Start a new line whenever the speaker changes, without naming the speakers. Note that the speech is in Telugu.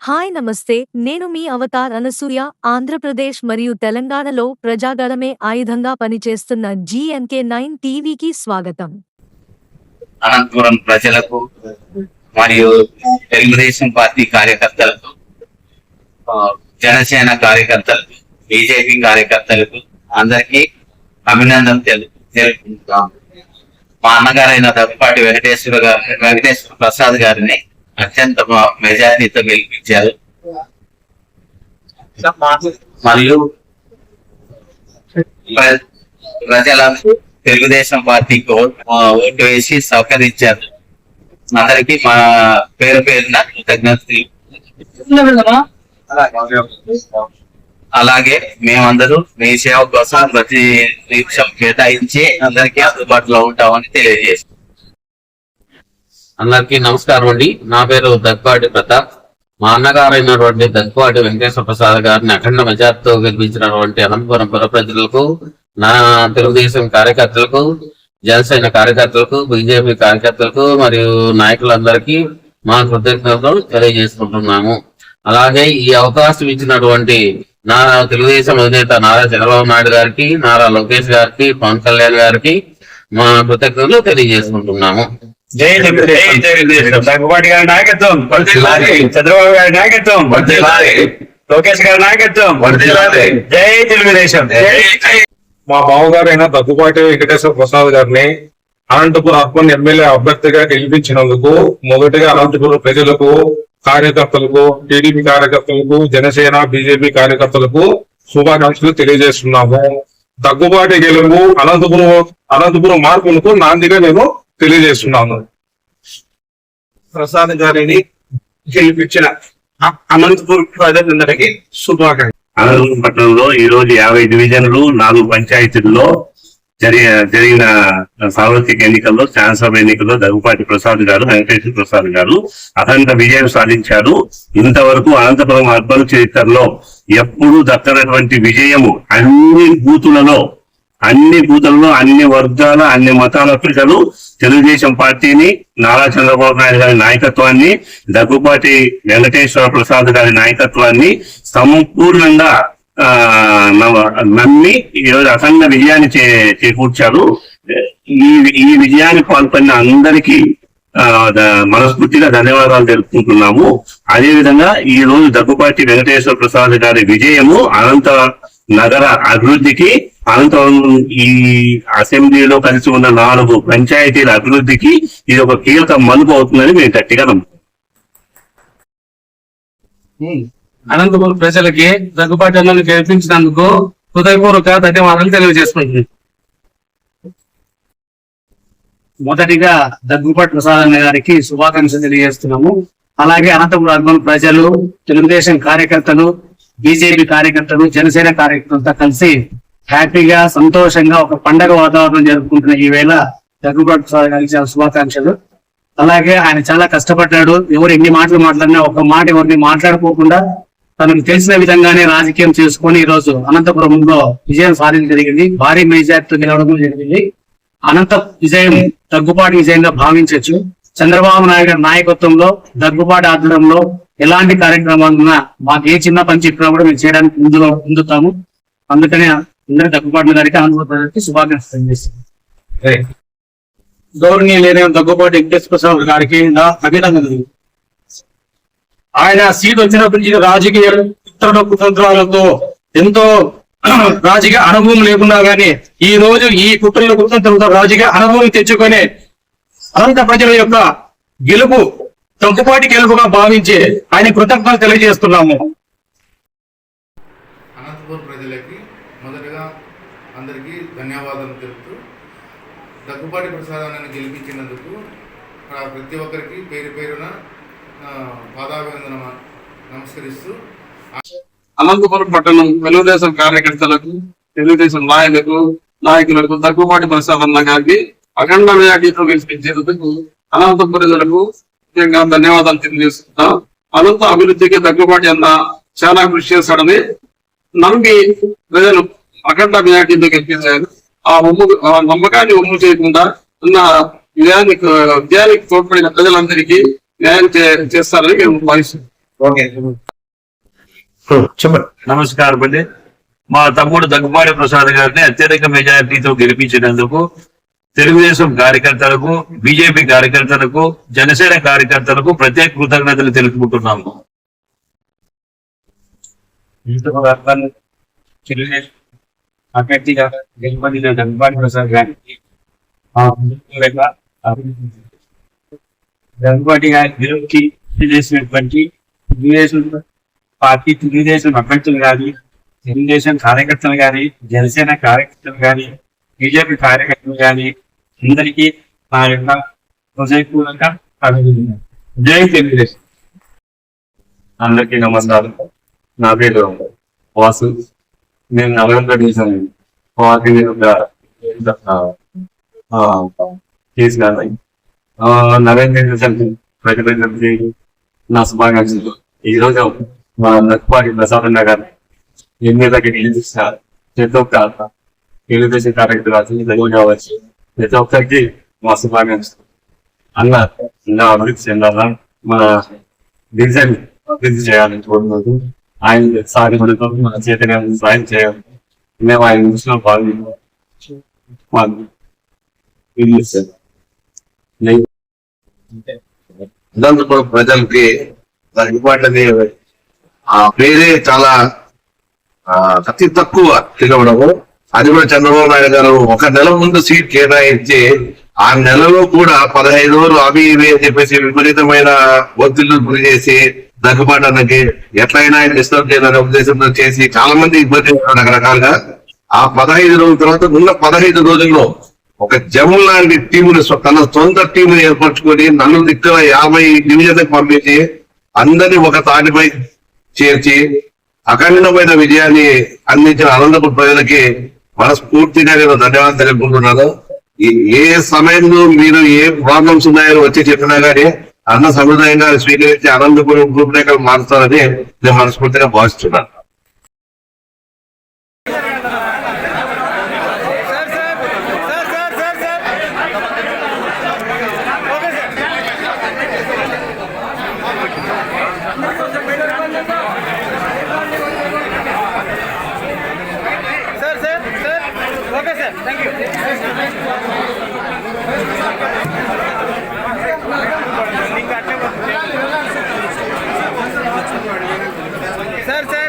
హాయ్ నమస్తే. నేను మీ అవతార్ అనసూయ ఆంధ్రప్రదేశ్ మరియు తెలంగాణలో ప్రజాగణమే ఆయుధంగా పనిచేస్తున్న జీఎన్కే నైన్ టీవీకి స్వాగతం.
అనంతపురం ప్రజలకు మరియు తెలుగుదేశం పార్టీ కార్యకర్తలకు జనసేన కార్యకర్తలకు బీజేపీ కార్యకర్తలకు అందరికీ అభినందన తెలు- తెలుపుకుంటాం మా అన్నగారైన దగ్గుపాటి వెంకటేశ్వర గారు వెంకటేశ్వర ప్రసాద్ గారిని అత్యంత మా- మెజారిటీతో గెలిపించారు. మరియు ప్రజలకు ప్రజల తెలుగుదేశం పార్టీకి ఓటు వేసి సహకరించారు. అందరికి మా పేరు పేరున కృతజ్ఞతలు. అలాగే మేమందరూ మీ సేవ కోసం ప్రతి నిమిషం కేటాయించి అందరికీ అందుబాటులో ఉంటామని తెలియజేస్తాం
అందరికీ నమస్కారం అండి. నా పేరు దగ్గుపాటి ప్రతాప్. మా అన్నగారైనటువంటి దగ్గుపాటి వెంకటేశ్వర ప్రసాద్ గారిని అఖండ మెజార్టీతో గెలిపించినటువంటి అనంతపురం పుర ప్రజలకు నా తెలుగుదేశం కార్యకర్తలకు జనసేన కార్యకర్తలకు బీజేపీ కార్యకర్తలకు మరియు నాయకులందరికీ మా కృతజ్ఞతలు తెలియజేసుకుంటున్నాము. అలాగే ఈ అవకాశం ఇచ్చినటువంటి నా తెలుగుదేశం అధినేత నారా చంద్రబాబు నాయుడు గారికి నారా లోకేష్ గారికి పవన్ కళ్యాణ్ గారికి మా కృతజ్ఞతలు తెలియజేసుకుంటున్నాము.
జై తెలుగుదేశం. దగ్గుబాటి గారి నాయకత్వం. చంద్రబాబు గారి నాయకత్వం. లోకేష్ గారి నాయకత్వం. జై తెలుగుదేశం.
మా బావగారైన దగ్గుబాటి వెంకటేశ్వర ప్రసాద్ గారిని అనంతపురం అర్బన్ ఎమ్మెల్యే అభ్యర్థిగా గెలిపించినందుకు మొదటిగా అనంతపురం ప్రజలకు కార్యకర్తలకు టీడీపీ కార్యకర్తలకు జనసేన బీజేపీ కార్యకర్తలకు శుభాకాంక్షలు తెలియజేస్తున్నాము. దగ్గుబాటి గెలుపు అనంతపురం అనంతపురం మార్పులకు నాందిగా నేను తెలియజేస్తున్నాను.
ప్రసాద్ గారిని గెలిపించిన అనంతపూర్ ప్రజలందరికీ శుభాకాంక్ష
అనంతపురం పట్టణంలో ఈ రోజు యాభై డివిజన్లు నాలుగు పంచాయతీల్లో జరిగిన జరిగిన సార్వత్రిక ఎన్నికల్లో శాసనసభ ఎన్నికల్లో దగ్గుపాటి ప్రసాద్ గారు వెంకటేశ్వర ప్రసాద్ గారు అఖండ విజయం సాధించారు. ఇంతవరకు అనంతపురం అర్బన్ చరిత్రలో ఎప్పుడూ దక్కనటువంటి విజయము అన్ని బూతులలో అన్ని బూతులలో అన్ని వర్గాల అన్ని మతాల ప్రజలు తెలుగుదేశం పార్టీని నారా చంద్రబాబు నాయుడు గారి నాయకత్వాన్ని దగ్గుపాటి వెంకటేశ్వర ప్రసాద్ గారి నాయకత్వాన్ని సంపూర్ణంగా ఆ, నమ్మి ఈరోజు అఖండ విజయాన్ని చే చేకూర్చారు. ఈ ఈ విజయాన్ని పాల్పడిన అందరికీ ఆ, ద- మనస్ఫూర్తిగా ధన్యవాదాలు తెలుపుకుంటున్నాము. అదే విధంగా ఈ రోజు దగ్గుపాటి వెంకటేశ్వర ప్రసాద్ గారి విజయము అనంత నగర అభివృద్ధికి అనంతరం ఈ అసెంబ్లీలో కలిసి ఉన్న నాలుగు పంచాయతీల అభివృద్ధికి ఇది ఒక కీలక మలుపు అవుతుందని మేము గట్టిగా నమ్ముతాం
అనంతపురం ప్రజలకి దగ్గుబాటు అన్నది గెలిపించినందుకు హృదయపూర్వక ధన్యవాదాలు తెలియజేసుకుంటుంది మొదటిగా దగ్గుబాటు ప్రసాద్ అన్న గారికి శుభాకాంక్షలు తెలియజేస్తున్నాము. అలాగే అనంతపురం అర్బన్ ప్రజలు తెలుగుదేశం కార్యకర్తలు బీజేపీ కార్యకర్తలు జనసేన కార్యకర్తలతో కలిసి హ్యాపీగా సంతోషంగా ఒక పండగ వాతావరణం జరుపుకుంటున్న ఈ వేళ దగ్గుబాటు ప్రసాద్ గారికి చాలా శుభాకాంక్షలు. అలాగే ఆయన చాలా కష్టపడ్డాడు. ఎవరు ఎన్ని మాటలు మాట్లాడినా ఒక మాట ఎవరిని మాట్లాడుకోకుండా తనకు తెలిసిన విధంగానే రాజకీయం చేసుకొని ఈ రోజు అనంతపురంలో విజయం సాధించడం జరిగింది. భారీ మెజార్టీతో గెలవడం జరిగింది. అనంత విజయం దగ్గుబాటు విజయంగా భావించవచ్చు. చంద్రబాబు నాయుడు నాయకత్వంలో దగ్గుబాటు ఆధ్వర్యంలో ఎలాంటి కార్యక్రమాలున్నా మాకు ఏ చిన్న పని చెప్పినా కూడా మేము చేయడానికి ముందులో ముందుతాము. అందుకనే అందరి దగ్గుబాటి గారికి ప్రజలకి శుభాకాంక్షలు తెలియజేస్తాం గౌరవనీయులైన దగ్గుబాటి వెంకటేశ్వర ప్రసాద్ గారికి నా అభినందనలు. ఆయన సీట్ వచ్చినప్పటి నుంచి రాజకీయ కుట్రల కుతంత్రాలతో ఎంతో రాజకీయ అనుభవం లేకున్నా గానీ ఈ రోజు ఈ కుట్రల కుతంత్రంతో రాజకీయ అనుభవం తెచ్చుకొని అనంత ప్రజల యొక్క గెలుపు దగ్గుబాటి గెలుపుగా భావించి ఆయన కృతజ్ఞతలు తెలియజేస్తున్నాము.
అనంతపురం ప్రజలకి మొదటగా అందరికీ ధన్యవాదాలు తెలుపుతూ దగ్గుపాటి ప్రసాదాన్ని గెలిపించినందుకు ప్రతి ఒక్కరికి పేరు పేరున పాదాభివందనం నమస్కరిస్తూ
అనంతపురం పట్టణం తెలుగుదేశం కార్యకర్తలకు తెలుగుదేశం నాయకులకు నాయకులకు దగ్గుబాటి ప్రసాదన్న గారికి అఖండ వ్యాఖ్యతో గెలిపించేందుకు అనంత ప్రజలకు ముఖ్యంగా ధన్యవాదాలు తెలియజేస్తున్నాం. అనంత అభివృద్ధికి దగ్గుబాటి అన్న చాలా కృషి చేస్తాడని నమ్మి ప్రజలు అఖండ వ్యాఖ్యతో గెలిపించారు ఆ ఒమ్ము ఆ నమ్మకాన్ని ఒమ్ము చేయకుండా ఉన్న విజయానికి విజయానికి తోడ్పడిన ప్రజలందరికీ న్యాయం చే- చేస్తారని మేము భావిస్తున్నాం
నమస్కారం అండి. మా తమ్ముడు దగ్గుబాటి ప్రసాద్ గారిని అత్యధిక మెజారిటీతో గెలిపించినందుకు తెలుగుదేశం కార్యకర్తలకు బీజేపీ కార్యకర్తలకు జనసేన కార్యకర్తలకు ప్రత్యేక కృతజ్ఞతలు తెలుపుకుంటున్నాము.
తెలుగుదేశం అభ్యర్థిగా గెలుపొందిన దగ్గుబాటి ప్రసాద్ గారికి గారి గెలుపుకి చేసినటువంటి తెలుగుదేశం పార్టీ తెలుగుదేశం అభ్యర్థులు గాని తెలుగుదేశం కార్యకర్తలు గాని జనసేన కార్యకర్తలు గాని బీజేపీ కార్యకర్తలు గాని అందరికీ నా యొక్క హృదయపూర్వక అభినందనలు జై తెలుగుదేశం
అందరికీ నమస్కారం నా పేరు వాసు నేను నల్గొండ డివిజన్ వాకి నేను ఒక చేసినాను నరేంద్ర డివిజన్ ప్రజలందరికీ నా శుభాకాంక్షలు ఈరోజు మా నక్పాటి ప్రసాదన్న గారు ఎన్నికలకి గెలిచిన ప్రతి ఒక్క తెలుగుదేశం కార్యక్రమాలు తెలుగు కావచ్చు ప్రతి ఒక్కరికి మా శుభాకాంక్షలు. అన్న ఇంకా అభివృద్ధి చెందాలా మన డివిజన్ అభివృద్ధి చేయాలని కోరుకుంటూ ఆయన సారి మనకు మన చేతనే సాయం చేయాలి. మేము ఆయన దృష్టిలో పాల్గొన్నాం
ప్రజలకి దగ్గుబాటని ఆ పేరే చాలా అతి తక్కువ తిరగడము అది కూడా చంద్రబాబు నాయుడు గారు ఒక నెల ముందు సీట్ కేటాయించి ఆ నెలలో కూడా పదహైదు రోజులు అవి ఇవి అని చెప్పేసి విపరీతమైన ఒత్తిళ్ళు గురి చేసి దగ్గుబాటన్నకి ఎట్లయినా డిస్టర్బ్ చేయాలనే ఉద్దేశంతో చేసి చాలా మంది ఇబ్బంది రకరకాలుగా. ఆ పదహైదు రోజుల తర్వాత ఉన్న పదహైదు రోజుల్లో ఒక జమ్ము లాంటి టీముని తన సొంత టీముని ఏర్పరచుకొని నన్ను దిక్కుల యాభై డివిజన్ పంపించి అందరినీ ఒక తాటిపై చేర్చి అఖండమైన విజయాన్ని అందించిన అనంతపురం ప్రజలకి మనస్ఫూర్తిగా నేను ధన్యవాదాలు తెలుపుకుంటున్నాను. ఏ సమయంలో మీరు ఏ ప్రాబ్లమ్స్ ఉన్నాయో వచ్చి చెప్పినా గానీ అన్న సముదాయంగా స్వీకరించి అనంతపురం గ్రూప్ లేఖలు మారుస్తారని నేను మనస్ఫూర్తిగా భావిస్తున్నాను
sir sir sir okay sir sir.